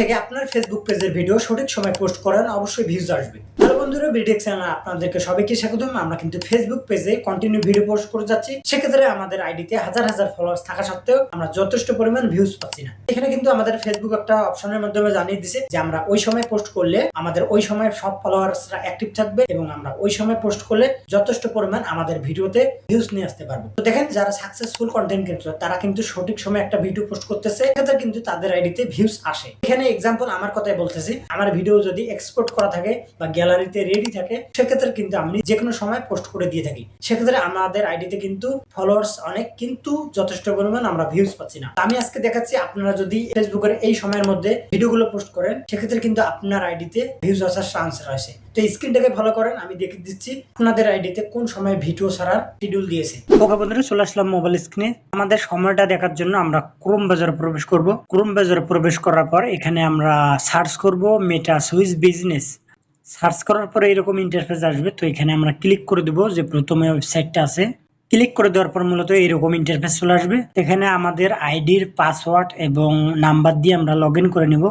থেকে আপনার ফেসবুক পেজের ভিডিও সঠিক সময় পোস্ট করেন অবশ্যই ভিউজ আসবে। হ্যালো বন্ধুরা ভিডিও চ্যানেল আপনাদেরকে সবাইকে স্বাগতম। আমরা কিন্তু ফেসবুক পেজে কন্টিনিউ ভিডিও পোস্ট করে যাচ্ছি। সেক্ষেত্রে আমাদের আইডিতে হাজার হাজার ফলোয়ার্স থাকা সত্ত্বেও আমরা যথেষ্ট পরিমাণ ভিউজ পাচ্ছি না। এখানে কিন্তু আমাদের ফেসবুক একটা অপশনের মাধ্যমে জানিয়ে দিছে যে আমরা ওই সময় পোস্ট করলে আমাদের ওই সময় সব ফলোয়ার্সরা অ্যাক্টিভ থাকবে এবং আমরা ওই সময় পোস্ট করলে যথেষ্ট পরিমাণ আমাদের ভিডিওতে ভিউজ নিয়ে আসতে পারব। তো দেখেন, যারা সাকসেসফুল কন্টেন্ট ক্রিয়েটর তারা কিন্তু সঠিক সময় একটা ভিডিও পোস্ট করতেছে। সেক্ষেত্রে কিন্তু তাদের আইডিতে ভিউজ আসে। এখানে এক্সাম্পল আমার কথাই বলতেছি, আমার ভিডিও যদি এক্সপোর্ট করা থাকে বা গ্যালারিতে রেডি থাকে, সেক্ষেত্রে কিন্তু আমি যে কোনো সময় পোস্ট করে দিয়ে থাকি। সেক্ষেত্রে আমাদের আইডিতে কিন্তু ফলোয়ার্স অনেক, কিন্তু যথেষ্ট পরিমাণ আমরা ভিউজ পাচ্ছি না। আমি আজকে দেখাচ্ছি, আপনারা যদি ফেসবুকের এই সময়ের মধ্যে ভিডিওগুলো পোস্ট করেন, সেক্ষেত্রে কিন্তু আপনার আইডিতে ভিউজ আসার চান্স রয়েছে। তো স্ক্রিনটাকে ফলো করেন, আমি দেখে দিচ্ছি আপনাদের আইডিতে কোন সময় ভিডিও ছাড়ার শিডিউল দিয়েছে। ওকে বন্ধুরা, চলে আসলাম মোবাইল স্ক্রিনে আমাদের সময়টা দেখার জন্য আমরা ক্রোম বাজারে প্রবেশ করব। ক্রোম বাজারে প্রবেশ করার পর এখানে আমরা সার্চ করব মেটা সুইচ বিজনেস সার্চ করার পরে এরকম ইন্টারফেস আসবে, তো এখানে আমরা ক্লিক করে দেবো যে প্রথমে ওয়েবসাইটটা আছে। ক্লিক করে দেওয়ার পর মূলত এরকম ইন্টারফেস চলে আসবে। এখানে আমাদের আইডির পাসওয়ার্ড এবং নাম্বার দিয়ে আমরা লগ করে নেব।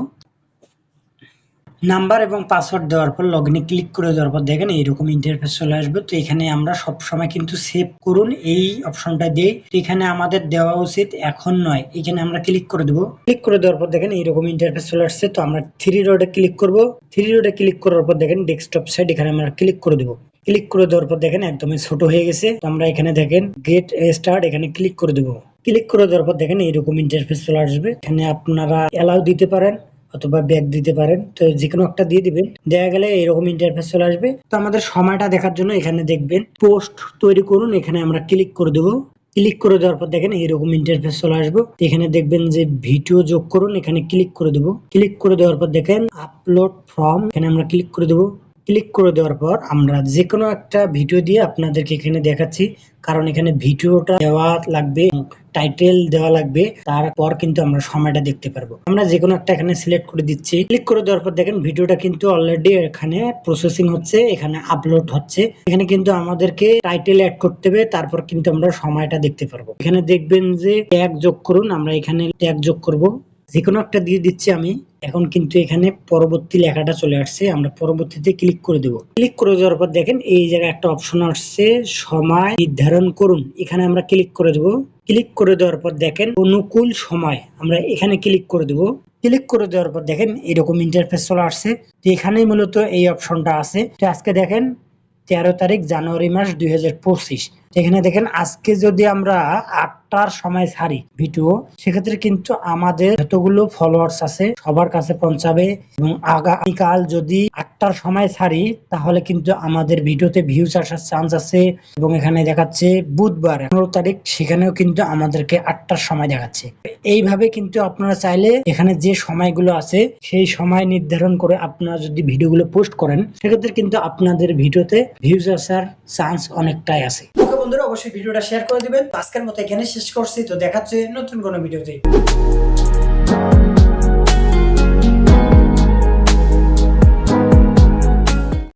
নাম্বার এবং পাসওয়ার্ড দেওয়ার পর লগ ক্লিক করে দেওয়ার পর দেখেন এইরকম ইন্টারফেস চলে আসবে। তো এখানে আমরা সব সময় কিন্তু সেভ করুন এই অপশনটা দিয়ে। এখানে আমাদের দেওয়া উচিত এখন নয়। এখানে আমরা ক্লিক করে দেবো। ক্লিক করে দেওয়ার পর দেখেন এইরকম ইন্টারফেস চলে আসছে। তো আমরা থ্রি রোডে ক্লিক করব। থ্রি রোডে ক্লিক করার পর দেখেন ডেস্কটপ সাইড এখানে আমরা ক্লিক করে দেবো। ক্লিক করে দেওয়ার পর দেখেন একদমই ছোট হয়ে গেছে। তো আমরা এখানে দেখেন গেট স্টার্ট এখানে ক্লিক করে দেবো। ক্লিক করে দেওয়ার পর দেখেন এইরকম ইন্টারফেস চলে আসবে। এখানে আপনারা অ্যালাউ দিতে পারেন। অথবা ব্যাগ দিতে পারেন। তো যে কোনো একটা দিয়ে দিবেন। দেওয়া গেলে এরকম ইন্টারফেস চলে আসবে। তো আমাদের সময়টা দেখার জন্য এখানে দেখবেন পোস্ট তৈরি করুন। এখানে আমরা ক্লিক করে দেবো। ক্লিক করে দেওয়ার পর দেখেন এরকম ইন্টারফেস চলে আসব। এখানে দেখবেন যে ভিডিও যোগ করুন। এখানে ক্লিক করে দেবো। ক্লিক করে দেওয়ার পর দেখেন আপলোড ফর্ম এখানে আমরা ক্লিক করে দেবো। ক্লিক করে দেওয়ার পর আমরা যে কোনো একটা ভিডিও দিয়ে আপনাদেরকে এখানে দেখাচ্ছি। কারণ এখানে ভিডিওটা দেওয়া লাগবে, টাইটেল দেওয়া লাগবে, তারপর কিন্তু আমরা সময়টা দেখতে পারব। আমরা যে কোনো একটা এখানে সিলেক্ট করে দিচ্ছি। ক্লিক করে দেওয়ার পর দেখেন ভিডিওটা কিন্তু অলরেডি এখানে প্রসেসিং হচ্ছে, এখানে আপলোড হচ্ছে। এখানে কিন্তু আমাদেরকে টাইটেল অ্যাড করতে হবে, তারপর কিন্তু আমরা সময়টা দেখতে পারব। এখানে দেখবেন যে ট্যাগ যোগ করুন, আমরা এখানে ট্যাগ যোগ করব। যে কোনো একটা দিয়ে দিচ্ছি আমি। এখন কিন্তু এখানে পরবর্তী লেখাটা চলে আসছে। আমরা পরবর্তীতে ক্লিক করে দেব। ক্লিক করে দেওয়ার পর দেখেন এই জায়গায় একটা অপশন আসছে, সময় নির্ধারণ করুন। এখানে আমরা ক্লিক করে দেব। ক্লিক করে দেওয়ার পর দেখেন অনুকূল সময়। আমরা এখানে ক্লিক করে দেব। ক্লিক করে দেওয়ার পর দেখেন এরকম ইন্টারফেস চলে আসছে। তো এখানেই মূলত এই অপশনটা আছে। তো আজকে দেখেন তেরো তারিখ জানুয়ারি মাস দুই হাজার পঁচিশ। এখানে দেখেন, আজকে যদি আমরা আটটার সময় ছাড়ি ভিডিও, সেক্ষেত্রে কিন্তু আমাদের যতগুলো ফলোয়ার্স আছে, সবার কাছে পৌঁছাবে। এবং আগামীকাল যদি আটটার সময় ছাড়ি, তাহলে কিন্তু আমাদের ভিডিওতে ভিউজ আসার চান্স আছে। এবং এখানে দেখাচ্ছে, বুধবার, পনেরো তারিখ, সেখানেও কিন্তু আমাদেরকে আটটার সময় দেখাচ্ছে। এইভাবে কিন্তু আপনারা চাইলে এখানে যে সময়গুলো আছে, সেই সময় নির্ধারণ করে আপনারা যদি ভিডিওগুলো পোস্ট করেন, সেক্ষেত্রে কিন্তু আপনাদের ভিডিওতে ভিউজ আসার চান্স অনেকটাই আছে। ওকে বন্ধুরা, অবশ্যই ভিডিওটা শেয়ার করে দিবেন। আজকের মতো এখানে শেষ করছি। তো দেখাচ্ছে নতুন কোনো ভিডিওতে